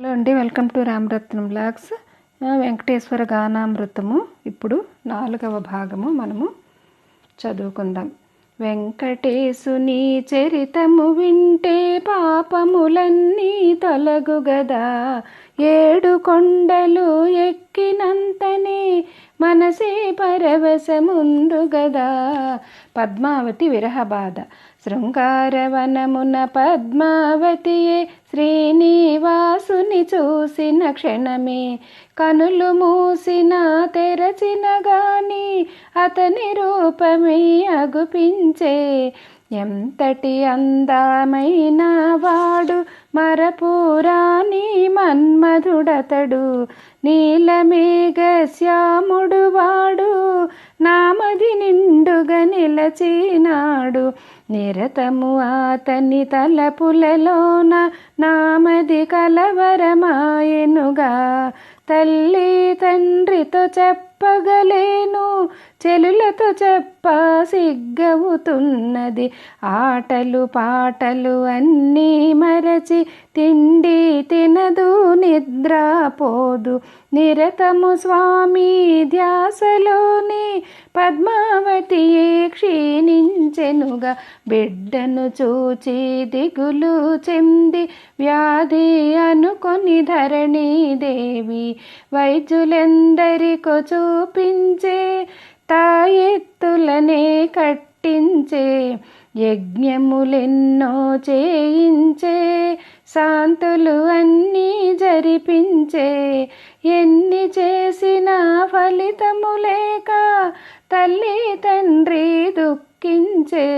Hello అండి welcome to Ramaratnam blogs. Venkateswara గానామృతము. ఇప్పుడు నాలుగవ భాగము మనము చదువుకుందాం. వెంకటేశుని చరితము వింటే పాపములన్నీ తొలగు గదా ఏడు కొండలు ఎక్కినంతనే మనసే పరవశముందు గదా పద్మావతి విరహబాధ. శృంగారవనమున పద్మావతియే శ్రీనివాసుని చూసిన క్షణమే. కనులు మూసిన తెరచిన గాని అతని రూపమే అగుపించే. ఎంతటి అందమైన వాడు మరపురాని మన్మధుడతడు. నీలమేఘ శ్యాముడు వాడు నామది నిండుగా నిలచినాడు. నిరతము అతని తలపులలోన నామది కలవరమాయనుగా. తల్లి తండ్రితో చెప్పగలేను చెలులతో చెప్ప సిగ్గవుతున్నది. ఆటలు పాటలు అన్నీ మరచి తిండి తినదు నిద్రపోదు నిరతము స్వామి ధ్యాసలోని పద్మావతియే క్షీణించెనుగా. బిడ్డను చూచి దిగులు చెంది వ్యాధి అనుకొని ధరణీదేవి వైద్యులెందరికో చూపించే తాయెత్తులనే కట్టించే యజ్ఞములెన్నో చేయించే శాంతులు అన్నీ జరిపించే ఎన్ని చేసినా ఫలితము లేక తల్లి తండ్రి దుఃఖించే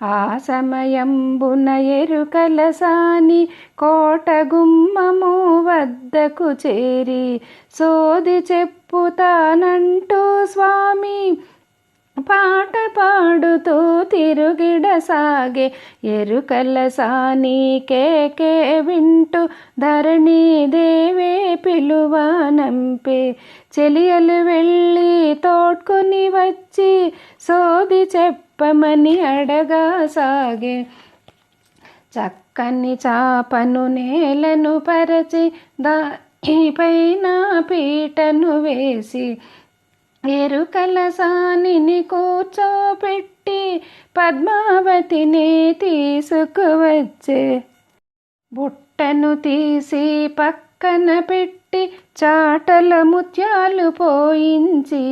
ఆ సమయంబున ఎరుకలసాని కోట గుమ్మము వద్దకు చేరి సోది చెప్పుతానంటూ స్వామి పాట పాడుతూ తిరుగిడసాగే ఎరుకల సాని కేకే వింటూ ధరణి దేవే పిలువానంపే చెలియలు వెళ్ళి తోడ్కొని వచ్చి సోది చెప్పమని అడగా సాగే. చక్కని చాపను నేలను పరచి దానిపైన పీటను వేసి ఎరుకల సానిని కూర్చోపెట్టి పద్మావతిని తీసుకువచ్చే. బుట్టను తీసి పక్కన పెట్టి చాటల ముత్యాలు పోయించి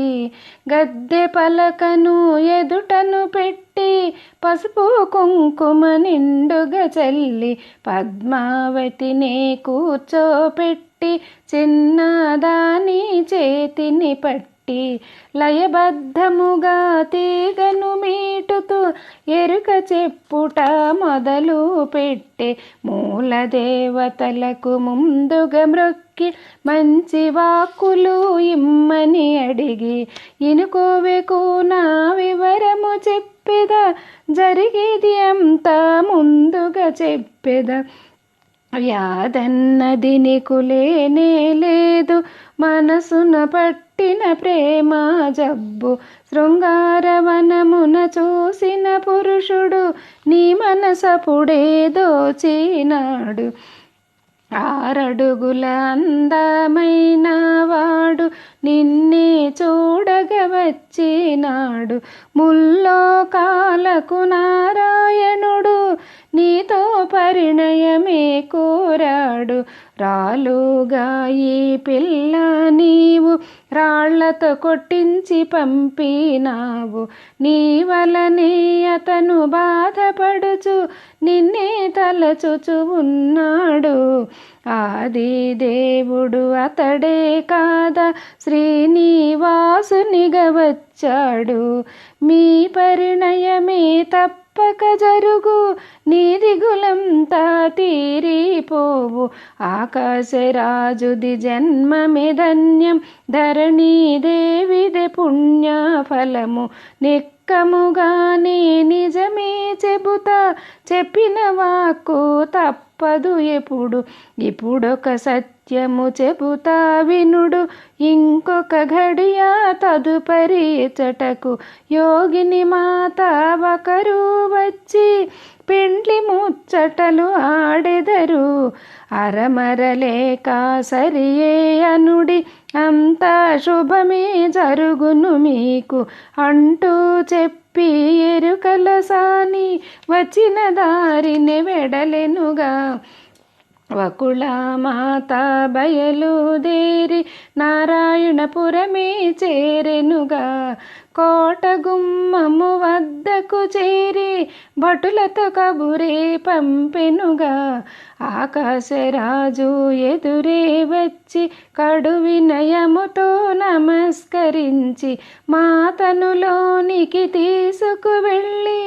గద్దె పలకను ఎదుటను పెట్టి పసుపు కుంకుమ నిండుగా చల్లి పద్మావతిని కూర్చోపెట్టి చిన్నదాని చేతిని పట్టి లయబద్ధముగా తీగను మీటుతూ ఎరుక చెప్పుట మొదలు పెట్టే మూల దేవతలకు ముందుగా మ్రొక్కి మంచి వాక్కులు ఇమ్మని అడిగి ఇనుకోవెకు నా వివరము చెప్పేదా జరిగేది అంతా ముందుగా చెప్పేదా. వ్యాధన్నది నీకు లేదు. మనసున పట్టిన ప్రేమ జబ్బు. శృంగారవనమున చూసిన పురుషుడు నీ మనసపుడే దోచినాడు. ఆరడుగుల అందమైన వాడు నిన్నే చూడగ వచ్చినాడు. ముల్లోకాలకు నారాయణుడు నీతో పరిణయమే కోరాడు. రాలుగా ఈ పిల్ల నీవు రాళ్ళతో కొట్టించి పంపినావు. నీ వలనే అతను బాధపడుచు నిన్నే తలచుచు ఉన్నాడు. ఆది దేవుడు అతడే కాదా? శ్రీనివాసునిగా వచ్చాడు. మీ పరిణయమే తప్పక జరుగు నీ దిగులంతా తీరిపోవు ఆకాశరాజుది జన్మమే ధన్యం ధరణీదేవిదే పుణ్యఫలము నిక్కముగానే నిజమే చెబుతా. చెప్పిన వాక్కు తప్పదు ఎప్పుడు. ఇప్పుడొక సత్యము చెబుతా వినుడు. ఇంకొక ఘడియా తదుపరి చటకు. యోగిని మాత ఒకరు వచ్చి పెండ్లి ముచ్చటలు ఆడెదరు. అరమరలేక సరియే అనుడి అంతా శుభమే జరుగును మీకు. అంటూ చెప్పి ఎరుకల సాని వచ్చిన దారిని వెడలెనుగా. వకుళ మాత బయలుదేరి నారాయణపురమే చేరెనుగా. కోట గుమ్మము వద్దకు చేరి భటులతో కబురే పంపెనుగా. ఆకాశరాజు ఎదురే వచ్చి కడు వినయముతో నమస్కరించి మాతనులోనికి తీసుకువెళ్ళి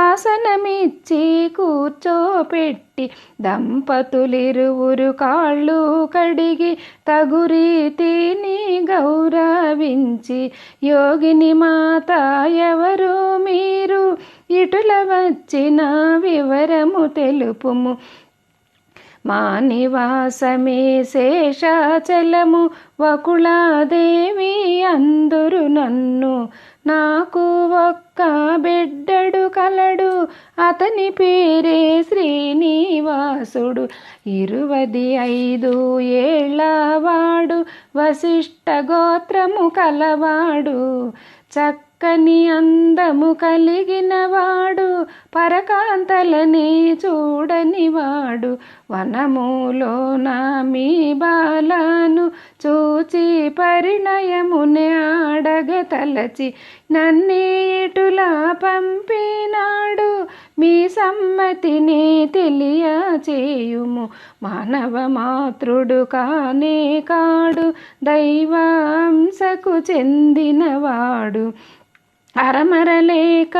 ఆసనమిచ్చి కూర్చోపెట్టి దంపతులిరువురు కాళ్ళు కడిగి తగురీతిని గౌరవించి యోగిని మా మాత ఎవరు మీరు ఇటుల వచ్చిన వివరము తెలుపుము. మా నివాసమే శేషాచలము వకుళాదేవి అందురు నన్ను. నాకు ఒక్క బిడ్డడు కలడు అతని పేరే శ్రీనివాసుడు. ఇరువది ఐదు ఏళ్ళవాడు వశిష్ఠ గోత్రము కలవాడు. చక్కని అందము కలిగినవాడు పరకాంతలని చూడనివాడు. వనములో నా మీ బాలాను చూచి పరిణయమునే ఆడగ తలచి నన్నే ఇటులా మీ సమ్మతిని తెలియచేయుము. మానవ మాతృడు కానే కాడు దైవాంశకు చెందినవాడు. అరమరలేక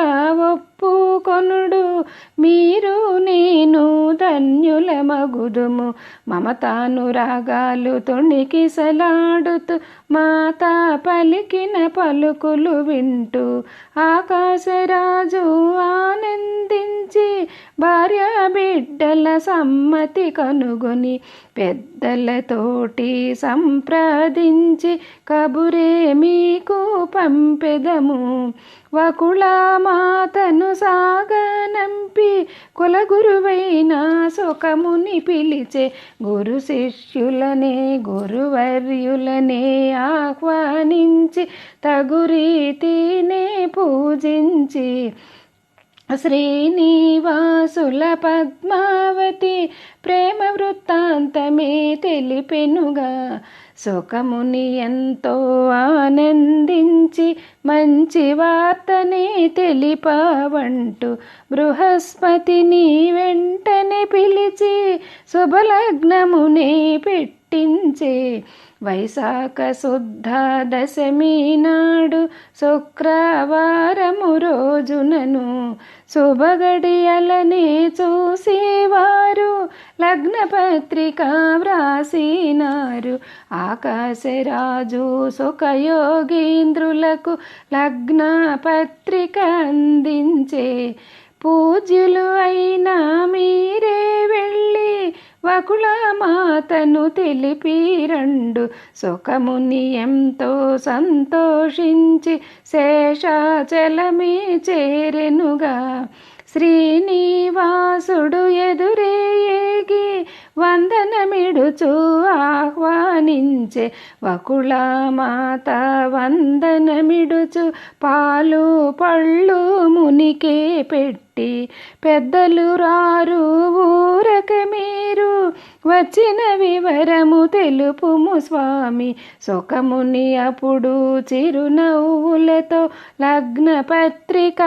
ఒప్పుకొనుడు మీరు ధన్యుల మగుదుము మమతాను రాగాలు మాతా మాత పలికిన పలుకులు వింటూ ఆకాశరాజు ఆనందించి భార్య బిడ్డల సమ్మతి కనుగొని పెద్దలతోటి సంప్రదించి కబురే మీకు పంపెదము. వకుళ మాతను సాగనంపి కులగురువైన సుఖముని పిలిచే గురు శిష్యులనే గురువర్యులనే ఆహ్వానించి తగురీతినే పూజించి శ్రీనివాసుల పద్మావతి ప్రేమ వృత్తాంతమే తెలిపెనుగా సుఖముని ఎంతో ఆనందించి మంచి వార్తని తెలిపావంటూ బృహస్పతిని వెంటనే పిలిచి శుభలగ్నమునే పెట్టించే వైశాఖ శుద్ధ దశమి నాడు శుక్రవారము రోజునను శుభగడియలనే చూసేవా? లగ్న పత్రిక వ్రాసినారు ఆకాశరాజు సుఖయోగీంద్రులకు లగ్న పత్రిక అందించే పూజ్యులు అయినా మీరే వెళ్ళి వకుళ మాతను తెలిపి రెండు. సుఖముని ఎంతో సంతోషించి శేషాచలమే చేరెనుగా. శ్రీనివాసుడు ఎదురే ఏగి వందనమిడుచు ఆహ్వానించే వకుళ మాత వందనమిడుచు పాలు పళ్ళు మునికే పెట్టి పెద్దలు రారు ఊరక మీరు వచ్చిన వివరము తెలుపుము స్వామి సుఖముని అప్పుడు చిరునవ్వులతో లగ్న పత్రిక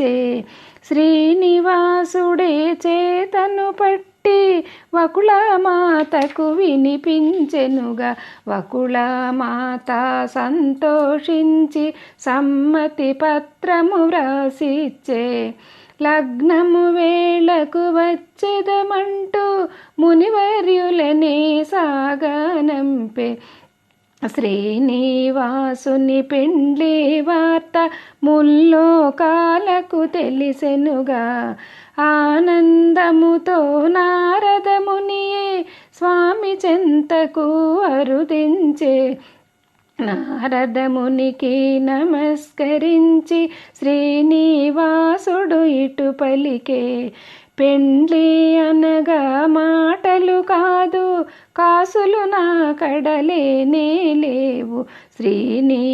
చే శ్రీనివాసుడే చేతను పట్టి వకుళమాతకు వినిపించెనుగా. వకుళమాత సంతోషించి సమ్మతి పత్రము వ్రాసిచ్చే లగ్నము వేళకు వచ్చెదమంటూ మునివర్యులనే సాగనంపే. శ్రీనివాసుని పెండ్లి వార్త ముల్లోకాలకు తెలిసెనుగా. ఆనందముతో నారదమునియే స్వామి చెంతకు అరుదించే. నారదమునికి నమస్కరించి శ్రీనివాసుడు ఇటు పలికే. పెండ్లి అనగా మాటలు కాదు కాసులు నా కడలేనే లేవు శ్రీని